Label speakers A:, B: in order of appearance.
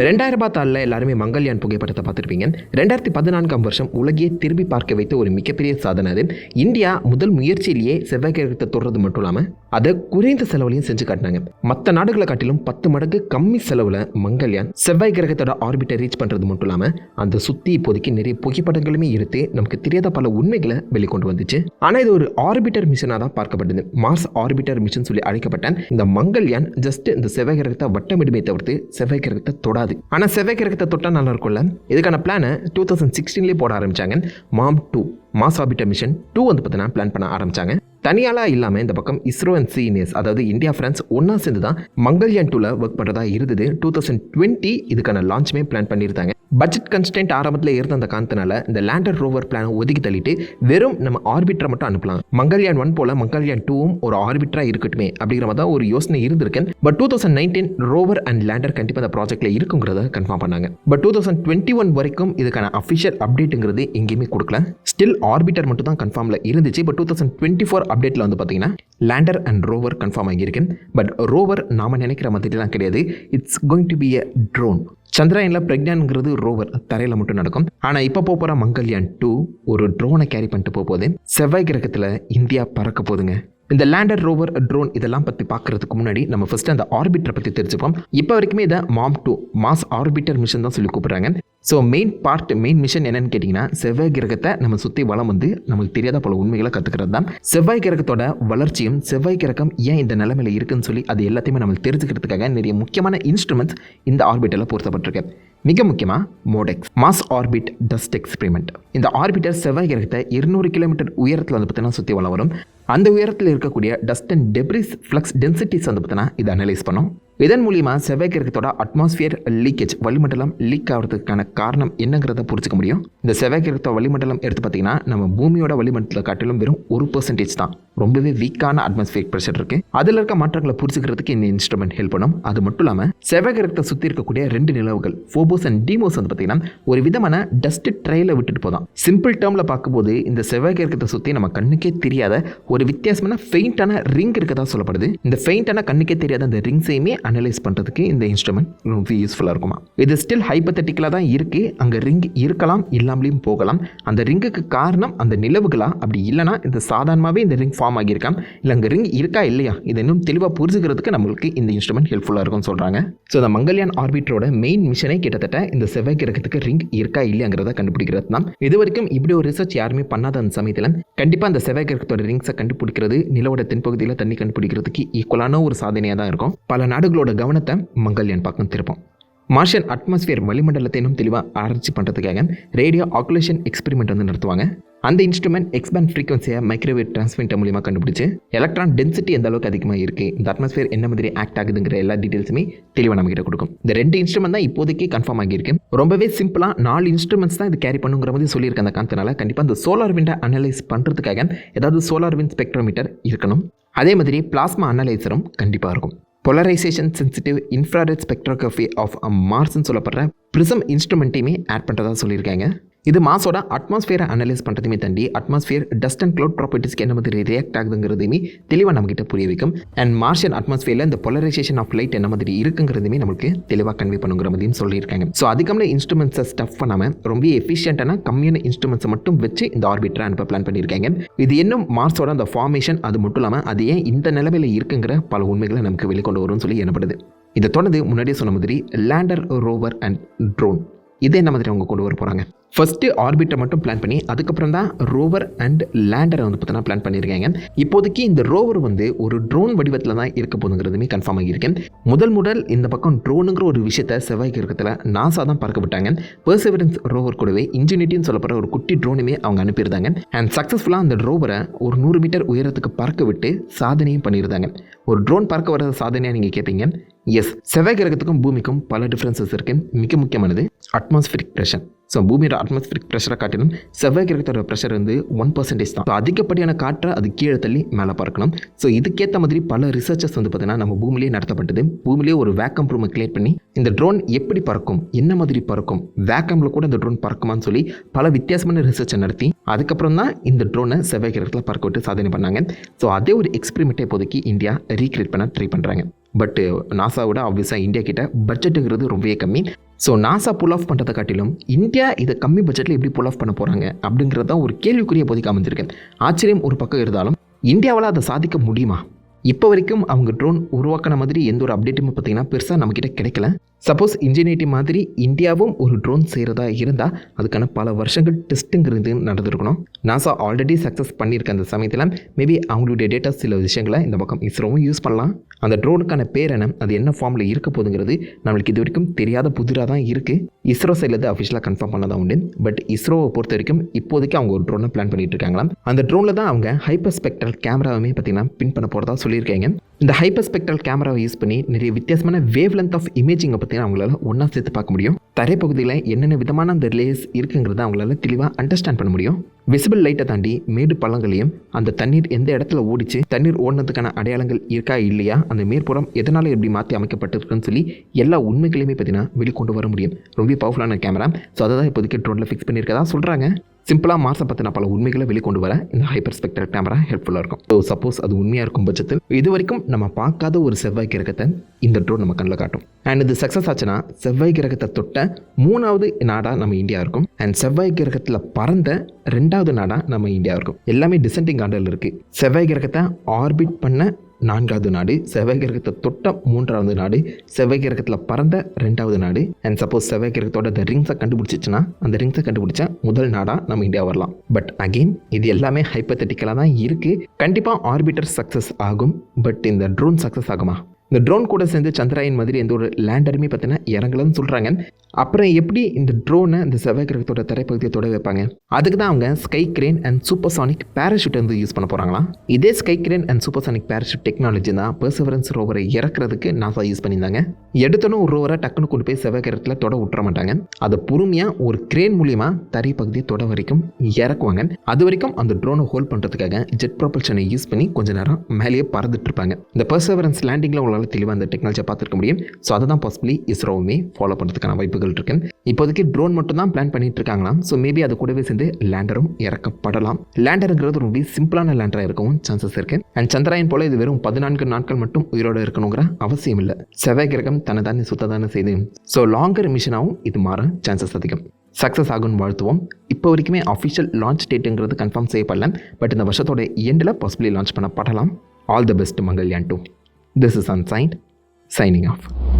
A: ரெண்டாயிரம் தாளில் எல்லாருமே மங்கள்யான் புகைப்படத்தை பார்த்துருப்பீங்க. ரெண்டாயிரத்தி பதினான்காம் வருஷம் உலகையே திரும்பி பார்க்க வைத்த ஒரு மிகப்பெரிய சாதனை அது. இந்தியா முதல் முயற்சியிலேயே செவ்வாய் கிரகத்தை தொடுறது மட்டும் இல்லாமல் அதை குறைந்த செலவுலையும் செஞ்சு காட்டினாங்க. மற்ற நாடுகளை காட்டிலும் பத்து மடங்கு கம்மி செலவில் மங்கள்யான் செவ்வாய் கிரகத்தோட ஆர்பிட்டை ரீச் பண்ணுறது மட்டும் இல்லாமல் அந்த சுற்றி இப்போதைக்கு நிறைய புகைப்படங்களுமே எடுத்து நமக்கு தெரியாத பல உண்மைகளை வெளிக்கொண்டு வந்துச்சு. ஆனால் இது ஒரு ஆர்பிட்டர் மிஷனாக தான் பார்க்கப்பட்டது. மார்ஸ் ஆர்பிட்டர் மிஷன் சொல்லி அழைக்கப்பட்ட இந்த மங்கள்யான் ஜஸ்ட் இந்த செவ்வாய் கிரகத்தை வட்டமிடுமே தவிர்த்து செவ்வாய் கிரகத்தை வராது. ஆனால் செவ்வாய் கிரகத்தை தொட்டால் நல்லா இருக்கும்ல? இதுக்கான பிளானை டூ தௌசண்ட் சிக்ஸ்டீன்லேயே போட ஆரம்பித்தாங்க MOM two Mars orbiter mission two வந்து பார்த்தீங்கன்னா பிளான் பண்ண ஆரம்பிச்சாங்க. தனியாளா இல்லாமல் இந்த பக்கம் இஸ்ரோ அண்ட் சிஎன்எஸ் அதாவது இந்தியா ஃப்ரான்ஸ் ஒன்றா சேர்ந்து தான் மங்கள்யான் டூவில் ஒர்க் பண்ணுறதா இருந்தது. டூ தௌசண்ட் டுவெண்ட்டி இதுக்கான லான்ச்சுமே பிளான் பண்ணியிருந்தாங்க. பட்ஜெட் கன்ஸ்டன்ட் ஆரம்பத்தில் இருந்த அந்த காரணத்தினால இந்த லேண்டர் ரோவர் பிளானை ஒதுக்கி தள்ளிட்டு வெறும் நம்ம ஆர்பிட்டரை மட்டும் அனுப்பலாம். மங்கள்யான் ஒன் போல மங்கள்யான் டூவும் ஒரு ஆர்பிட்டராக இருக்கட்டுமே அப்படிங்கிற மாதிரி தான் ஒரு யோசனை இருந்திருக்கேன். But two thousand nineteen rover and lander கண்டிப்பாக அந்த ப்ராஜெக்ட்டில் இருக்குங்கிறத கன்ஃபார்ம் பண்ணாங்க. But two thousand twenty one வரைக்கும் இதுக்கான அஃபிஷியல் அப்டேட்டுங்கிறது எங்கேயுமே கொடுக்கல. ஸ்டில் ஆர்பிட்டர் மட்டும் தான் கன்ஃபார்மில் இருந்துச்சு. But two thousand twenty four அப்டேட்டில் வந்து பார்த்தீங்கன்னா லேண்டர் அண்ட் ரோவர் கன்ஃபார்ம் ஆகியிருக்கு பட் ரோவர் நாம நினைக்கிற மாதிரிலாம் கிடையாது. It's going to be a drone சந்திராயனில் பிரக்ஞான்ங்கிறது ரோவர் தரையில் மட்டும் நடக்கும். ஆனால் இப்போ போக போகிற மங்கல்யான் டூ ஒரு ட்ரோனை கேரி பண்ணிட்டு போக போகுது. செவ்வாய் கிரகத்தில் இந்தியா பறக்க போகுதுங்க. இந்த லேண்டர் ரோவர் ட்ரோன் இதெல்லாம் பற்றி பார்க்கறதுக்கு முன்னாடி நம்ம ஃபஸ்ட்டு அந்த ஆர்பிட்டரை பற்றி தெரிஞ்சுப்போம். இப்போ வரைக்குமே இதை MOM two Mars orbiter mission தான் சொல்லி கூப்பிட்றாங்க. So main part main mission என்னன்னு கேட்டிங்கன்னா செவ்வாய் கிரகத்தை நம்ம சுற்றி வளம் வந்து நமக்கு தெரியாத பல உண்மைகளை கற்றுக்கிறது தான். செவ்வாய் கிரகத்தோட வளர்ச்சியும் செவ்வாய் கிரகம் ஏன் இந்த நிலைமையில் இருக்குன்னு சொல்லி அது எல்லாத்தையுமே நம்ம தெரிஞ்சுக்கிறதுக்காக நிறைய முக்கியமான இன்ஸ்ட்ருமெண்ட்ஸ் இந்த ஆர்பிட்டலில் பொருத்தப்பட்டிருக்கு. மிக முக்கியமாக MODEX Mars orbit dust experiment இந்த ஆர்பிட்டர் செவ்வாய் கிரகத்தை இருநூறு கிலோமீட்டர் உயரத்தில் வந்து பார்த்தீங்கன்னா சுற்றி வளம் வரும். அந்த உயரத்தில் இருக்கக்கூடிய dust and debris flux densities வந்து பார்த்தீங்கன்னா இதை அனலைஸ் பண்ணும். இதன் மூலியமாக செவ்வாய் கிரகத்தோட அட்மாஸ்பியர் லீக்கேஜ் வளிமண்டலம் லீக் ஆகிறதுக்கான காரணம் என்னங்கிறத புரிஞ்சுக்க முடியும். இந்த செவ்வாய் கிரகத்தோட வளிமண்டலம் எடுத்து பார்த்தீங்கன்னா நம்ம பூமியோட வளிமண்டலத்தை காட்டிலும் வெறும் ஒரு பர்சன்டேஜ் தான். ரொம்பவே வீக்கான அட்மாஸ்பியர் ப்ரெஷர் இருக்கு. அதில் இருக்க மாற்றங்களை புரிஞ்சுக்கிறதுக்கு இந்த இன்ஸ்ட்ருமெண்ட் ஹெல்ப் பண்ணும். அது மட்டும் இல்லாமல் செவ்வாய் கிரகத்தை சுற்றி இருக்கக்கூடிய ரெண்டு நிலவுகள் ஃபோபோஸ் அண்ட் டீமோஸ் வந்து பார்த்தீங்கன்னா ஒரு விதமான டஸ்ட் ட்ரையில் விட்டுட்டு போதும். சிம்பிள் டேர்மில் பார்க்கும்போது இந்த செவ்வாய் கிரகத்தை சுற்றி நம்ம கண்ணுக்கே தெரியாத ஒரு வித்தியாசமான ஃபெயிண்டான ரிங் இருக்கதா சொல்லப்படுது. இந்த ஃபெயிண்டான கண்ணுக்கே தெரியாத அந்த ரிங்ஸையுமே அனலைஸ் பண்ணுறதுக்கு இந்த இன்ஸ்ட்ருமெண்ட் ரொம்ப யூஸ்ஃபுல்லாக இருக்குமா? இது ஸ்டில் ஹைப்பத்தட்டிக்கலாக தான் இருக்குது அங்கே ரிங் இருக்கலாம் இல்லாமலையும் போகலாம். அந்த ரிங்குக்கு காரணம் அந்த நிலவுகளா? அப்படி இல்லைனா இந்த சாதாரணமாகவே இந்த ரிங் ஃபார்ம் ஆகியிருக்காம் இல்லை அங்கே ரிங் இருக்கா இல்லையா? இதை இன்னும் தெளிவாக புரிஞ்சுக்கிறதுக்கு நம்மளுக்கு இந்த இன்ஸ்ட்ருமெண்ட் ஹெல்ப்ஃபுல்லாக இருக்கும்னு சொல்கிறாங்க ஸோ இந்த மங்கல்யான் ஆர்பிட்டரோட மெயின் மிஷனே கிட்டத்தட்ட இந்த செவ்வாய் கிரகத்துக்கு ரிங் இருக்கா இல்லையாங்கிறத கண்டுபிடிக்கிறது தான். இது வரைக்கும் இப்படி ஒரு ரிசர்ச் யாருமே பண்ணாத அந்த சமயத்தில் கண்டிப்பாக அந்த செவ்வாய் கிரகத்தோட ரிங்ஸை கண்டுபிடிக்கிறது நிலவோட தென்பகுதியில் தண்ணி கண்டுபிடிக்கிறதுக்கு ஈக்குவலான ஒரு சாதனையாக தான் இருக்கும். பல நாடுகளோட கவனத்தை மங்கல்யான் பக்கம் திருப்போம். மார்ஷியன் அட்மாஸ்பியர் வளிமண்டலத்தை இன்னும் தெளிவாக ஆராய்ச்சி பண்ணுறதுக்காக ரேடியோ ஆக்குலேஷன் எக்ஸ்பெரிமெண்ட் வந்து நடத்துவாங்க. அந்த இன்ஸ்ட்ருமெண்ட் எக்ஸ்பேண்ட் ஃப்ரீக்வன்சியை மைக்ரோவேவ் டிரான்ஸ்மிட்டர் மூலியமாக கண்டுபிடிச்சு எலக்ட்ரான் டென்சிட்டி எந்த அளவுக்கு அதிகமாக இருக்குது இந்த அட்மாஸ்பியர் என்ன மாதிரி ஆக்ட் ஆகுதுங்கிற எல்லா டீட்டெயில்ஸுமே தெளிவாக நம்ம கிட்ட கொடுக்கும். இந்த ரெண்டு இன்ஸ்ட்ருமெண்ட் தான் இப்போதைக்கு கன்ஃபார்ம் ஆகியிருக்கு. ரொம்பவே சிம்பிளாக நாலு இன்ஸ்ட்ருமெண்ட்ஸ் தான் இது கேரி பண்ணுங்கிற மாதிரி சொல்லியிருக்க அந்த காரணத்தினால கண்டிப்பாக அந்த சோலார் விண்டை அனலைஸ் பண்ணுறதுக்காக ஏதாவது சோலார் விண்ட் ஸ்பெக்ட்ரோமீட்டர் இருக்கணும். அதே மாதிரி பிளாஸ்மா அனலைசரும் கண்டிப்பாக இருக்கும். Polarisation sensitive infrared spectrography of மார்ஸ்ன்னு சொல்லப்படுற ப்ரிசம் இன்ஸ்ட்ருமெண்ட்டையுமே ஆட் பண்ணுறதா சொல்லியிருக்காங்க. இது மாஸோட அட்மாஸ்ஃபியரை அனலைஸ் பண்ணுறதுமே தாண்டி அட்மாஸ்ஃபியர் டஸ்ட் அண்ட் க்ளவுட் ப்ராப்பர்ட்டிஸ்க்கு என்ன மாதிரி ரியாக்ட் ஆகுதுங்கிறதையுமே தெளிவாக நம்மகிட்ட புரிய வைக்கும். அண்ட் மார்ஷியன் அட்மாஸ்ஃபியரில் இந்த பொலரைசேஷன் ஆஃப் லைட் என்ன மாதிரி இருக்குங்கிறதுமே நம்மளுக்கு தெளிவாக கன்வே பண்ணுங்கிற மாதிரியும் சொல்லியிருக்காங்க. ஸோ அதுக்கான இன்ஸ்ட்ருமெண்ட்ஸை ஸ்டஃப் பண்ணாமல் ரொம்ப எஃபிஷியன்ட்டான கம்மியான இன்ஸ்ட்ருமெண்ட்ஸை மட்டும் வச்சு இந்த ஆர்பிட்டரை அனுப்ப பிளான் பண்ணியிருக்காங்க. இது இன்னும் மார்ஸோட அந்த ஃபார்மேஷன் அது மட்டும் இல்லாமல் அது ஏன் இந்த நிலமையில் இருக்குங்கிற பல உண்மைகளை நமக்கு வெளிக்கொண்டு வரும்னு சொல்லி எனப்படுது இதை தொடர்ந்து முன்னாடியே சொன்ன மாதிரி லேண்டர் ரோவர் அண்ட் ட்ரோன் இதே என்ன மாதிரி அவங்க கொண்டு வர போகிறாங்க ஃபஸ்ட்டு ஆர்பிட்டை மட்டும் பிளான் பண்ணி அதுக்கப்புறம் தான் ரோவர் அண்ட் லேண்டரை வந்து பார்த்தீங்கன்னா பிளான் பண்ணியிருக்காங்க. இப்போதைக்கு இந்த ரோவர் வந்து ஒரு ட்ரோன் வடிவத்தில் தான் இருக்க போதுங்கிறதுமே கன்ஃபார்ம் ஆகியிருக்கேன். முதல் முதல் இந்த பக்கம் ட்ரோனுங்கிற ஒரு விஷயத்த செவ்வாய் கிரகத்தில் நாசா தான் பறக்கப்பட்டாங்க பெர்செவரன்ஸ் ரோவர் கூடவே இன்ஜினிட்டின்னு சொல்லப்படுற ஒரு குட்டி ட்ரோனுமே அவங்க அனுப்பியிருந்தாங்க. அண்ட் சக்ஸஸ்ஃபுல்லாக அந்த ரோவரை ஒரு நூறு மீட்டர் உயரத்துக்கு பறக்க விட்டு சாதனையும் பண்ணியிருந்தாங்க. ஒரு ட்ரோன் பறக்க வர சாதனையாக நீங்கள் கேட்பீங்க எஸ் செவ்வாய் கிரகத்துக்கும் பூமிக்கும் பல டிஃப்ரென்சஸ் இருக்குது மிக முக்கியமானது அட்மாஸ்பியரிக் ப்ரெஷர் ஸோ பூமியோட அட்மாஸ்பியரிக் ப்ரெஷரை காட்டிலும் செவ்வாய் கிரகத்தோட ப்ரெஷர் வந்து ஒன் பர்சன்டேஜ் தான். ஸோ அதிகப்படியான காற்றை அது கீழே தள்ளி மேலே பறக்கணும். ஸோ இதுக்கேற்ற மாதிரி பல ரிசர்ச்சஸ் வந்து பார்த்தீங்கன்னா நம்ம பூமிலேயே நடத்தப்பட்டது. பூமிலேயே ஒரு வேக்கம் ரூமை கிரியேட் பண்ணி இந்த ட்ரோன் எப்படி பறக்கும் என்ன மாதிரி பறக்கும் வேக்கமில் கூட இந்த ட்ரோன் பறக்குமான்னு சொல்லி பல வித்தியாசமான ரிசர்ச்சை நடத்தி அதுக்கப்புறம் தான் இந்த ட்ரோனை செவ்வாய் கிரகத்தில் பறக்க விட்டு சாதனை பண்ணாங்க. ஸோ அதே ஒரு எக்ஸ்பெரிமெண்ட்டை இப்போதைக்கு இந்தியா ரீக்ரியேட் பண்ண ட்ரை பண்ணுறாங்க பட்டு நாசாவோட ஆப்வியஸாக இந்தியா கிட்ட பட்ஜெட்டுங்கிறது ரொம்பவே கம்மி. ஸோ நாசா புல் ஆஃப் பண்ணுறதை காட்டிலும் இந்தியா இதை கம்மி பட்ஜெட்டில் எப்படி புல் ஆஃப் பண்ண போகிறாங்க அப்படிங்கிறது தான் ஒரு கேள்விக்குரிய போதிக்கு அமைஞ்சிருக்கு ஆச்சரியம் ஒரு பக்கம் இருந்தாலும் இந்தியாவால் அதை சாதிக்க முடியுமா? இப்போ வரைக்கும் அவங்க ட்ரோன் உருவாக்கின மாதிரி எந்த ஒரு அப்டேட்டுமே பார்த்தீங்கன்னா பெருசாக நம்மக்கிட்ட கிடைக்கல. சப்போஸ் இன்ஜினியரிட்டி மாதிரி இந்தியாவும் ஒரு ட்ரோன் செய்கிறதா இருந்தால் அதுக்கான பல வருஷங்கள் டெஸ்ட்டுங்கிறது நடந்திருக்கணும். நாசா ஆல்ரெடி சக்ஸஸ் பண்ணியிருக்க அந்த சமயத்தில் மேபி அவங்களுடைய டேட்டா சில விஷயங்களை இந்த பக்கம் இஸ்ரோவும் யூஸ் பண்ணலாம். அந்த ட்ரோனுக்கான பேர் என்ன அது என்ன ஃபார்மில் இருக்க போகுதுங்கிறது நம்மளுக்கு இது வரைக்கும் தெரியாத புதிராக தான் இருக்குது இஸ்ரோ சைட்லேருந்து அஃபிஷியலாக கன்ஃபார்ம் பண்ண தான் உண்டு. பட் இஸ்ரோவை பொறுத்த வரைக்கும் இப்போதைக்கு அவங்க ஒரு ட்ரோனை பிளான் பண்ணிட்டு இருக்காங்களாம். அந்த ட்ரோனில் தான் அவங்க ஹைப்பர் ஸ்பெக்டல் கேமராவுமே பார்த்தீங்கன்னா பின் பண்ண போகிறதா சொல்லியிருக்காங்க. இந்த ஹைப்பர் ஸ்பெக்ட்ரல் கேமராவை யூஸ் பண்ணி நிறைய வித்தியாசமான வேவ் லென்த் ஆஃப் இமேஜிங்கை பற்றி அவங்களால ஒன்றா சேர்த்து பார்க்க முடியும். தரைப்பகுதியில் என்னென்ன விதமான அந்த லேயர்ஸ் இருக்குங்கிறத அவங்களால தெளிவாக அண்டர்ஸ்டாண்ட் பண்ண முடியும். விசிபிள் லைட்டை தாண்டி மேடு பள்ளங்களையும் அந்த தண்ணீர் எந்த இடத்துல ஓடிச்சு தண்ணீர் ஓடினதுக்கான அடையாளங்கள் இருக்கா இல்லையா அந்த மேற்புறம் எதனால் எப்படி மாற்றி அமைக்கப்பட்டிருக்குன்னு சொல்லி எல்லா உண்மைகளையுமே பார்த்தீங்கன்னா வெளிக்கொண்டு வர முடியும். ரொம்ப பவர்ஃபுல்லான கேமரா ஸோ அதை தான் இப்போதைக்கு ட்ரோனில் ஃபிக்ஸ் பண்ணியிருக்கதா சொல்கிறாங்க சிம்பிளாக மாசை பற்றின பல உண்மைகளை வெளிக்கொண்டு வர இந்த ஹைப்பர் ஸ்பெக்டர் கேமரா ஹெல்ப்ஃபுல்லாக இருக்கும். ஸோ சப்போஸ் அது உண்மையாக இருக்கும் பட்சத்தில் இது வரைக்கும் நம்ம பார்க்காத ஒரு செவ்வாய் கிரகத்தை இந்த ட்ரோன் நம்ம கண்ணில் காட்டும். அண்ட் இது சக்ஸஸ் ஆச்சுன்னா செவ்வாய் கிரகத்தை தொட்ட மூணாவது நாடாக நம்ம இந்தியா இருக்கும். அண்ட் செவ்வாய் கிரகத்தில் பறந்த ரெண்டாவது நாடாக நம்ம இந்தியா இருக்கும். எல்லாமே டிசெண்டிங் ஆர்டரில் இருக்குது செவ்வாய் கிரகத்தை ஆர்பிட் பண்ண நான்காவது நாடு செவ்வாய் கிரகத்தை தொட்ட மூன்றாவது நாடு செவ்வாய் கிரகத்தில் பறந்த ரெண்டாவது நாடு. அண்ட் சப்போஸ் செவ்வாய் கிரகத்தோட அந்த ரிங்ஸை கண்டுபிடிச்சிச்சுன்னா அந்த ரிங்ஸை கண்டுபிடிச்ச முதல் நாடாக நம்ம இந்தியா வரலாம். பட் அகெயின் இது எல்லாமே ஹைப்பத்தட்டிக்கலாக தான் இருக்குது கண்டிப்பாக ஆர்பிட்டர் சக்ஸஸ் ஆகும் பட் இந்த ட்ரோன் சக்ஸஸ் ஆகுமா? இந்த ட்ரோன் கூட சேர்ந்து சந்திராயன் மாதிரி எந்த ஒரு லேண்டருமே பார்த்தீங்கன்னா இறங்கலன்னு சொல்கிறாங்க அப்புறம் எப்படி இந்த ட்ரோனை இந்த செவ்வாய் கிரகத்தோட தரைப்பகுதியை தொட வைப்பாங்க? அதுக்கு தான் அவங்க sky crane and supersonic parachute வந்து யூஸ் பண்ண போகிறாங்களாம் இதே sky crane and supersonic parachute technology தான் பர்சவரன்ஸ் ரோவரை இறக்குறதுக்கு நாசா யூஸ் பண்ணியிருந்தாங்க. எடுத்தனும் ஒரு ரோவரை டக்குன்னு கொண்டு போய் செவ்வாய் கிரகத்தில் தொட விட்டுற மாட்டாங்க. அதை பொறுமையாக ஒரு கிரேன் மூலியமாக தரைப்பகுதியை தொட வரைக்கும் இறக்குவாங்க. அது வரைக்கும் அந்த ட்ரோனை ஹோல்ட் பண்ணுறதுக்காக ஜெட் ப்ரொபல்ஷனை யூஸ் பண்ணி கொஞ்ச நேரம் மேலேயே பறந்துட்டு இருப்பாங்க. இந்த பர்சவரன்ஸ் லேண்டிங்கில் நம்மளால் தெளிவாக அந்த டெக்னாலஜியை பார்த்துருக்க முடியும். ஸோ அதை தான் பாசிபிளி இஸ்ரோவுமே ஃபாலோ பண்ணுறதுக்கான வாய்ப்புகள் இருக்கு. இப்போதைக்கு ட்ரோன் மட்டும் தான் பிளான் பண்ணிட்டு இருக்காங்களாம். ஸோ மேபி அது கூடவே சேர்ந்து லேண்டரும் இறக்கப்படலாம். லேண்டருங்கிறது ரொம்ப சிம்பிளான லேண்டராக இருக்கவும் சான்சஸ் இருக்கு. அண்ட் சந்திராயன் போல இது வெறும் பதினான்கு நாட்கள் மட்டும் உயிரோடு இருக்கணுங்கிற அவசியம் இல்லை. செவ்வாய் கிரகம் தன்னை தானே சுத்த தானே செய்து ஸோ லாங்கர் மிஷனாகவும் இது மாற சான்சஸ் அதிகம். சக்ஸஸ் ஆகும்னு வாழ்த்துவோம். இப்போ வரைக்குமே அஃபிஷியல் லான்ச் டேட்டுங்கிறது கன்ஃபார்ம் செய்யப்படல. பட் இந்த வருஷத்தோட எண்டில் possibly launch பண்ணப்படலாம். All the best Mangalyaan two This is Unsigned, signing off.